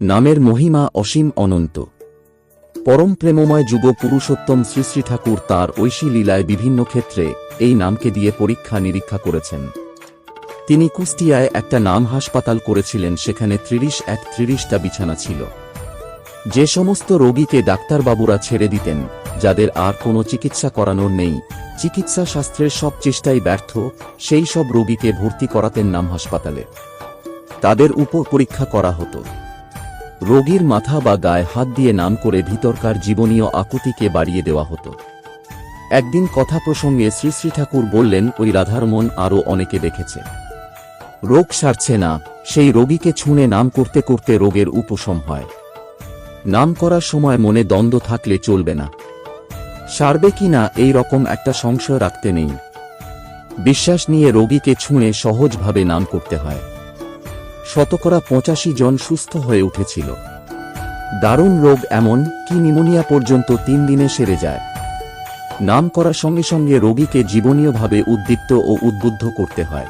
নামের মহিমা অসীম অনন্ত। পরম প্রেমময় যুগ পুরুষোত্তম শ্রী শ্রী ঠাকুর তাঁর ঐশী লীলায় বিভিন্ন ক্ষেত্রে এই নামকে দিয়ে পরীক্ষা নিরীক্ষা করেছেন। তিনি কুষ্টিয়ায় একটা নাম হাসপাতাল করেছিলেন, সেখানে ত্রিশ এক ত্রিশটা বিছানা ছিল। যে সমস্ত রোগীকে ডাক্তারবাবুরা ছেড়ে দিতেন, যাদের আর কোনো চিকিৎসা করানোর নেই, চিকিৎসা শাস্ত্রের সব চেষ্টাই ব্যর্থ, সেই সব রোগীকে ভর্তি করাতেন নাম হাসপাতালে। তাদের উপর পরীক্ষা করা হতো। রোগীর মাথা বা গায়ে হাত দিয়ে নাম করে ভিতরকার জীবনীয় আকুতিকে বাড়িয়ে দেওয়া হতো। একদিন কথা প্রসঙ্গে শ্রী শ্রী ঠাকুর বললেন, ওই রাধার মন আরও অনেকে দেখেছে। রোগ সারছে না, সেই রোগীকে ছুঁড়ে নাম করতে করতে রোগের উপশম হয়। নাম করার সময় মনে দ্বন্দ্ব থাকলে চলবে না। সারবে কি না, এই রকম একটা সংশয় রাখতে নেই। বিশ্বাস নিয়ে রোগীকে ছুঁড়ে সহজভাবে নাম করতে হয়। শতকরা পঁচাশি জন সুস্থ হয়ে উঠেছিল। দারুণ রোগ এমন কি নিমোনিয়া পর্যন্ত তিন দিনে সেরে যায়। নাম করার সঙ্গে সঙ্গে রোগীকে জীবনীয়ভাবে উদ্দীপ্ত ও উদ্বুদ্ধ করতে হয়।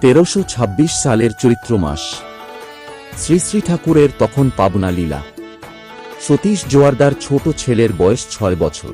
তেরোশো সালের চৈত্র মাস। শ্রী শ্রী ঠাকুরের তখন পাবনা লীলা। সতীশ জোয়ারদার ছোট ছেলের বয়স ছয় বছর।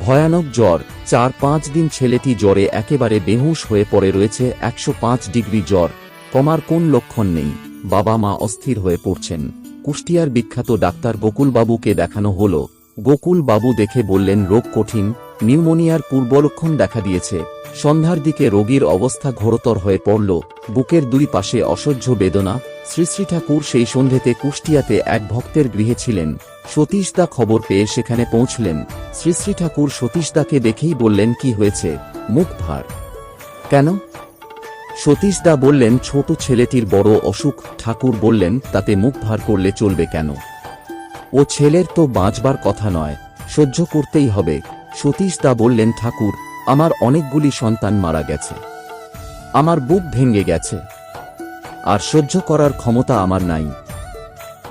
ভয়ানক জ্বর, চার পাঁচ দিন ছেলেটি জ্বরে একেবারে বেহুশ হয়ে পড়ে রয়েছে একশো পাঁচ ডিগ্রি জ্বর কমার কোন লক্ষণ নেই? বাবা মা অস্থির হয়ে পড়ছেন। কুষ্টিয়ার বিখ্যাত ডাক্তার গোকুলবাবুকে দেখানো হল। গোকুলবাবু দেখে বললেন, রোগ কঠিন, নিউমোনিয়ার পূর্বলক্ষণ দেখা দিয়েছে। সন্ধ্যার দিকে রোগীর অবস্থা ঘোরতর হয়ে পড়ল। বুকের দুই পাশে অসহ্য বেদনা। শ্রী ঠাকুর সেই সন্ধেতে কুষ্টিয়াতে এক ভক্তের গৃহে ছিলেন। সতীশদা খবর পেয়ে সেখানে পৌঁছলেন। শ্রী ঠাকুর সতীশদাকে দেখেই বললেন, কি হয়েছে? মুখ ভার। কেন? সতীশদা বললেন, ছোট ছেলেটির বড় অসুখ। ঠাকুর বললেন, তাতে মুখ ভার করলে চলবে কেন? ও ছেলের তো বাঁচবার কথা নয়। সহ্য করতেই হবে। সতীশদা বললেন, ঠাকুর, আমার অনেকগুলি সন্তান মারা গেছে। আমার বুক ভেঙে গেছে। আর সহ্য করার ক্ষমতা আমার নাই।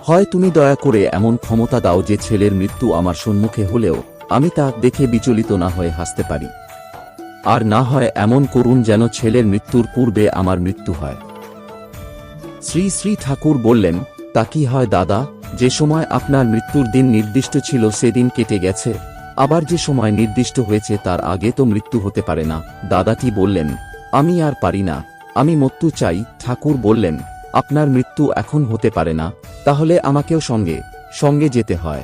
হয় তুমি দয়া করে এমন ক্ষমতা দাও যে ছেলের মৃত্যু আমার সম্মুখে হলেও আমি তা দেখে বিচলিত না হয়ে হাসতে পারি। আর না হয় এমন করুন যেন ছেলের মৃত্যুর পূর্বে আমার মৃত্যু হয়। শ্রী শ্রী ঠাকুর বললেন, তা কি হয় দাদা? যে সময় আপনার মৃত্যুর দিন নির্দিষ্ট ছিল সেদিন কেটে গেছে। আবার যে সময় নির্দিষ্ট হয়েছে তার আগে তো মৃত্যু হতে পারে না। দাদাটি বললেন, আমি আর পারি না। আমি মৃত্যু চাই। ঠাকুর বললেন, আপনার মৃত্যু এখন হতে পারে না। তাহলে আমাকেও সঙ্গে সঙ্গে যেতে হয়।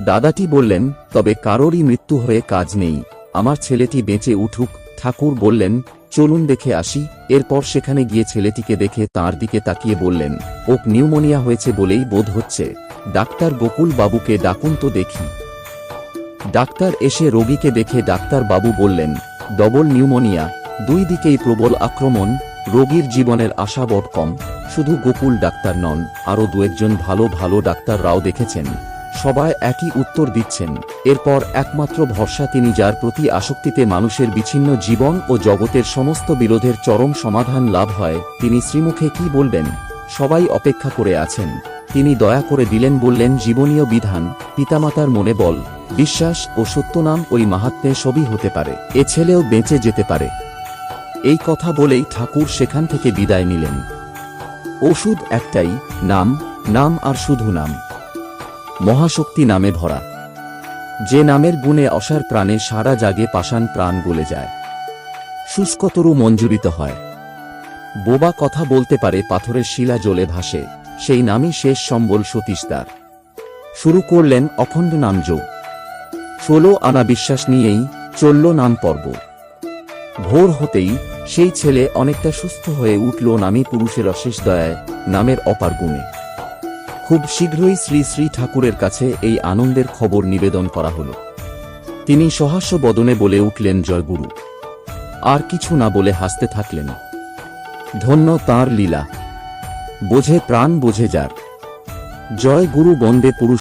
দাদাটি বললেন, তবে কারোরই মৃত্যু হয়ে কাজ নেই। আমার ছেলেটি বেঁচে উঠুক, ঠাকুর বললেন, চলুন দেখে আসি। এরপর সেখানে গিয়ে ছেলেটিকে দেখে তার দিকে তাকিয়ে বললেন, ওক নিউমোনিয়া হয়েছে বলেই বোধ হচ্ছে। ডাক্তার গোকুল বাবুকে ডাকুন তো দেখি। ডাক্তার এসে রোগীকে দেখে ডাক্তার বাবু বললেন, ডবল নিউমোনিয়া, দুই দিকেই প্রবল আক্রমণ, রোগীর জীবনের আশা বট কম। শুধু গোকুল ডাক্তার নন, আরও দু একজন ভালো ভালো ডাক্তাররাও দেখেছেন। সবাই একই উত্তর দিচ্ছেন। এরপর একমাত্র ভরসা তিনি যার প্রতি আসক্তিতে মানুষের বিচ্ছিন্ন জীবন ও জগতের সমস্ত বিরোধের চরম সমাধান লাভ হয়, তিনি শ্রীমুখে কি বলবেন? সবাই অপেক্ষা করে আছেন। তিনি দয়া করে দিলেন বললেন, জীবনীয় বিধান, পিতামাতার মনে বল, বিশ্বাস ও সত্যনাম ওই মাহাত্মে সবই হতে পারে, এ ছেলেও বেঁচে যেতে পারে। এই কথা বলেই ঠাকুর সেখান থেকে বিদায় নিলেন। ওষুধ একটাই, নাম নাম আর শুধু নাম। মহাশক্তি নামে ভরা। যে নামের গুণে অসার প্রাণে সারা জাগে পাষাণ প্রাণ গলে যায়। শুষ্কতরু মঞ্জুরিত হয়। বোবা কথা বলতে পারে, পাথরের শিলা জলে ভাসে। সেই নামই শেষ সম্বল সতীশদার শুরু করলেন অখণ্ড নাম নামযোগ ষোলো আনা বিশ্বাস নিয়েই চলল নাম পর্ব। ভোর হতেই সেই ছেলে অনেকটা সুস্থ হয়ে উঠল নামী পুরুষের অশেষ দয়ায়, নামের অপার গুণে। খুব শীঘ্রই শ্রী শ্রী ঠাকুরের কাছে এই আনন্দের খবর নিবেদন করা হল। তিনি সহাস্য বদনে বলে উঠলেন, জয়গুরু, আর কিছু না বলে হাসতে থাকলেন। ধন্য তাঁর লীলা। বোঝে প্রাণ, বোঝে যার। জয় গুরু বন্দে পুরুষ